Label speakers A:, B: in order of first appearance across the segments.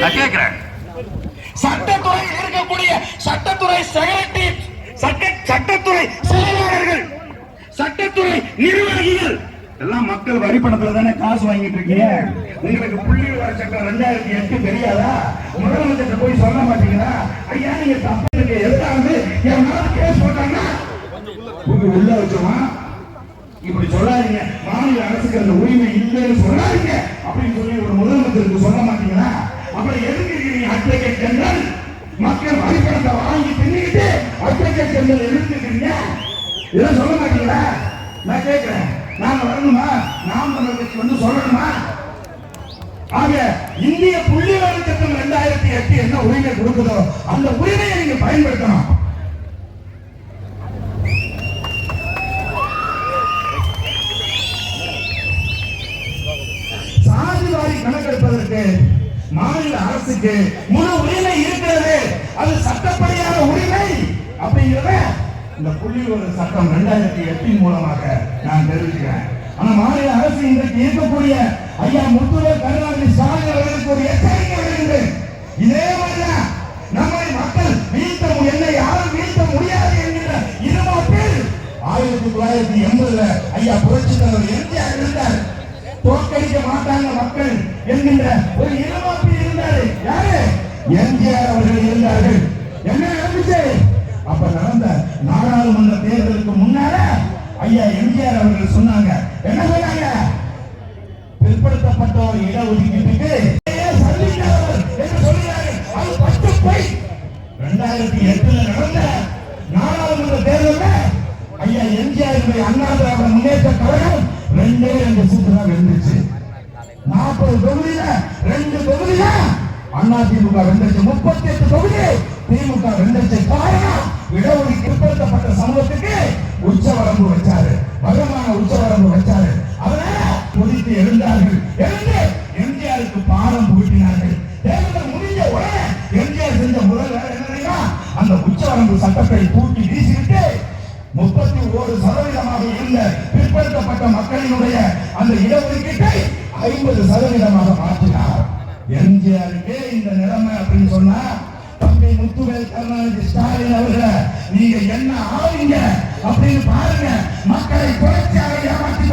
A: நான் கேட்கிறேன்
B: சட்டத்துறையில் இருக்கக்கூடிய சட்டத்துறை செக்ரட்டரி சட்ட சட்டத்துறை செயலாளர்கள் சட்டத்துறை நிர்வாகிகள். எல்லாம் மக்கள் வரி பணத்துல தானே காசு வாங்கிட்டு இருக்கீங்க? உங்களுக்கு புள்ளி விவர சட்டம் ரெண்டாயிரத்தி எட்டு தெரியாதா? முதலமைச்சர் போய் சொல்ல மாட்டீங்களா? ஐயா நீங்க தப்பு எதாவது என் மேல கேஸ் போட்டாங்கன்னா? உள்ள வச்சோமா? இப்படி சொல்லாதீங்க. மாநில அரசுக்கு அந்த உரிமை இல்லைன்னு சொல்லாதீங்க. அப்படின்னு சொல்லி ஒரு முதலமைச்சருக்கு சொல்ல மாட்டீங்களா? அப்புறம் எதுக்கு இருக்கீங்க அட்வொகேட் ஜெனரல் மக்கள் வரிப்பணத்தை வாங்கி தின்னுக்கிட்டு அட்வொகேட் ஜெனரல் எதிர்த்துக்கிறீங்க இதை சொல்ல மாட்டீங்களா? நான் கேட்கிறேன் நாங்க வரணுமா? நாம் தமிழர் கட்சி வந்து சொல்லணுமா? ஆக இந்திய புள்ளி சட்டம் ரெண்டாயிரத்தி எட்டு என்ன உரிமை கொடுக்குதோ அந்த உரிமையை நீங்க பயன்படுத்தணும். அரசுக்கு முழு உரிமை இருக்கிறது. அது சட்டப்படியான உரிமை. அப்படிங்கிறத இந்த புள்ளி சட்டம் ரெண்டாயிரத்தி எட்டின் மூலமாக நான் தெரிவிக்கிறேன். ஆனா மாநில அரசு இன்றைக்கு இருக்கக்கூடிய ஐயா முத்துவர் கருணாநிதி ஸ்டாலின் அவர்களுக்கு ஒரு எச்சரிக்கை விடுகின்றேன் இதே மாதிரிதான் நம்மை மக்கள் வீழ்த்த என்னை யாரும் வீழ்த்த முடியாது என்கிற இருமாப்பில் ஆயிரத்தி தொள்ளாயிரத்தி எண்பதுல ஐயா புரட்சி தலைவர் தோற்கடிக்க மாட்டாங்க மக்கள் என்கின்ற ஒரு இளமாப்பி இருந்தாரு. யாரு? எம்ஜிஆர் அவர்கள் இருந்தார்கள். என்ன நடந்துச்சு? அப்ப நடந்த நாடாளுமன்ற தேர்தலுக்கு முன்னால ஐயா எம்ஜிஆர் அவர்கள் சொன்னாங்க. என்ன சொன்னாங்க? பிற்படுத்தப்பட்டோர் இடஒதுக்கீட்டுக்கு ரெண்டாயிரத்தி எட்டுல நடந்த நாடாளுமன்ற தேர்தலில் ஐயா எம்ஜிஆர் அண்ணா திராவிட முன்னேற்ற கழகம் ரெண்டே ரெண்டு சீட்டு தான் வென்றுச்சு நாற்பது தொகுதியில ரெண்டு தொகுதியில அண்ணா திமுக வென்றுச்சு முப்பத்தி எட்டு தொகுதி திமுக வென்றுச்சு காரணம் இடஒதுக்கீடு பிற்படுத்தப்பட்ட சமூகத்துக்கு உச்சவரம்பு வச்சாரு. வருமான உச்சவரம்பு வச்சாரு. அதனால கொதித்து எழுந்தார்கள். எழுந்து எம்ஜிஆருக்கு பாடம் புகட்டினார்கள். தேர்தல் முடிஞ்ச உடனே எம்ஜிஆர் செஞ்ச முதல் வேலை என்னன்னா அந்த உச்சவரம்பு சட்டத்தை தூக்கி வீசிவிட்டு முப்பத்தி ஒரு சதவீதமாக இருந்த பிற்படுத்தப்பட்ட மக்களினுடைய அந்த இடஒதுக்கீட்டை ஐம்பது சதவீதமாக மாற்றினார். எம்ஜிஆருக்கே இந்த நிலைமை அப்படின்னு சொன்னா தம்பி முத்துவேல் கருணாநிதி ஸ்டாலின் அவர்கள நீங்க என்ன ஆவீங்க அப்படின்னு பாருங்க. மக்களை புரட்சியாக ஏமாற்றி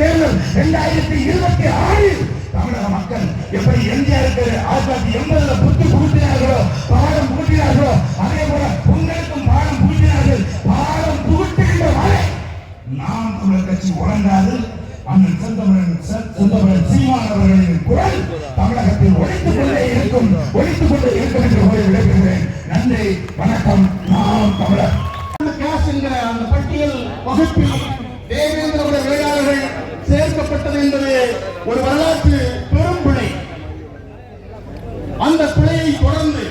B: தேர்தல் இரண்டாயிரத்தி இருபத்தி ஆறில் தமிழக மக்கள் எப்படி எம்ஜிஆருக்கு ஆயிரத்தி தொள்ளாயிரத்தி எண்பதுல புத்தி புகுத்தினார்களோ பாடம் புகுத்தினார்களோ அதே போல உங்களுக்கும் பாடம் புகுத்தினார்கள். பாடம் புகுத்துகின்ற வரை நாம் தமிழர் கட்சி உறங்காது. அண்ணன் செந்தமிழன் செந்தமிழன் சீமான் அவர்களின் குரல் தமிழகத்தில் ஒழித்துக் கொண்டே இருக்கும் ஒழித்துக் கொண்டே இருக்கும் என்று கூறி விடைபெறுகிறேன். நன்றி வணக்கம். நாம் தமிழர்.
C: கேஸ் என்கிற அந்த பட்டியல் வகுப்பில் தேவேந்திர சேர்க்கப்பட்டது என்பது ஒரு வரலாற்று பெரும் பிழை. அந்த பிழையை தொடர்ந்து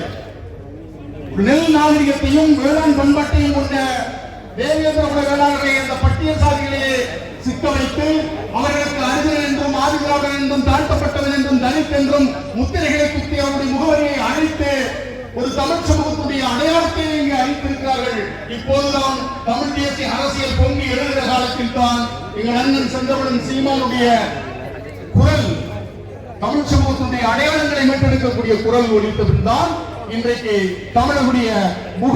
C: நெல் நாகரிகத்தையும் வேளாண் பண்பாட்டையும் கொண்ட தேவேந்திர குல வேளாளர்களை அந்த பட்டியல் சாதிகளிலே சிக்க வைத்து அவர்களுக்கு அருகில் என்றும் ஆதிதிராவிடர் என்றும் தாழ்த்தப்பட்டவன் என்றும் தலித் என்றும் முத்திரைகளை குத்தி அவருடைய முகவரியை அழித்து ஒரு தமிழ் சமூகத்துடைய அளித்திருக்கிறார்கள் இப்போதுதான் தமிழ் தேசிய அரசியல் பொங்கி எழுகிற காலத்தில் தான் எங்கள் அண்ணன் செந்தமிழன் சீமானுடைய குரல் தமிழ் சமூகத்துடைய அடையாளங்களை மீட்டெடுக்கக்கூடிய குரல் ஒழித்ததும் தான் இன்றைக்கு தமிழனுடைய முக